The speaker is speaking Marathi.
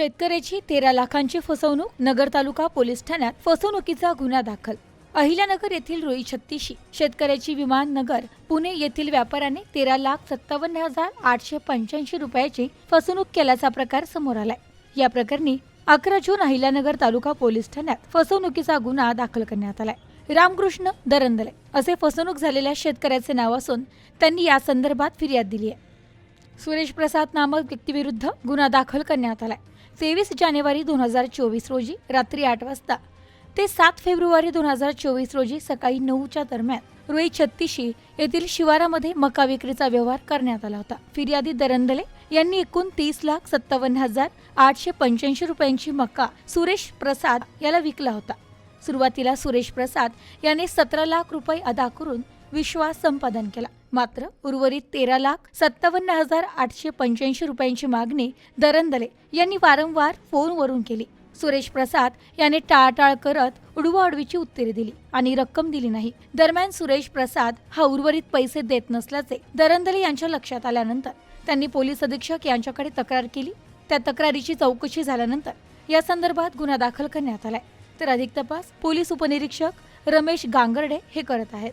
शेतकऱ्याची तेरा लाखांची फसवणूक नगर तालुका पोलीस ठाण्यात फसवणुकीचा गुन्हा दाखल. अहिल्यानगर येथील रोई छत्तीशी शेतकऱ्याची विमान नगर पुणे येथील व्यापाऱ्याने तेरा लाख सत्तावन्न हजार आठशे पंच्याऐंशी रुपयाची फसवणूक केल्याचा प्रकार समोर आलाय. या प्रकरणी अकरा जून अहिल्यानगर तालुका पोलीस ठाण्यात फसवणुकीचा गुन्हा दाखल करण्यात आलाय. रामकृष्ण दरंदले असे फसवणूक झालेल्या शेतकऱ्याचे नाव असून त्यांनी या संदर्भात फिर्याद दिली आहे. सुरेश प्रसाद नामक व्यक्तीविरुद्ध गुन्हा दाखल करण्यात आलाय. तेवीस जानेवारी दोन हजार चोवीस रोजी रात्री आठ वाजता ते सात फेब्रुवारी दोन हजार चोवीस रोजी सकाळी नऊच्या दरम्यान रुई छत्तीशी येथील शिवारामध्ये मका विक्रीचा व्यवहार करण्यात आला होता. फिर्यादी दरंदले यांनी एकूण तीस लाख सत्तावन्न हजार आठशे पंच्याऐंशी रुपयांची मका सुरेश प्रसाद याला विकला होता. सुरुवातीला सुरेश प्रसाद याने सतरा लाख रुपये अदा करून विश्वास संपादन केला. मात्र उर्वरित तेरा लाख सत्तावन्न हजार आठशे पंच्याऐंशी रुपयांची मागणी दरंदले यांनी वारंवार फोनवरून केली. सुरेश प्रसाद याने टाळाटाळ करत उडवाउडवीची उत्तरे दिली आणि रक्कम दिली नाही. दरम्यान सुरेश प्रसाद हा उर्वरित पैसे देत नसल्याचे दरंदले यांच्या लक्षात आल्यानंतर त्यांनी पोलीस अधीक्षक यांच्याकडे तक्रार केली. त्या तक्रारीची चौकशी झाल्यानंतर या संदर्भात गुन्हा दाखल करण्यात आलाय. तर अधिक तपास पोलीस उपनिरीक्षक रमेश गांगर्डे हे करत आहेत.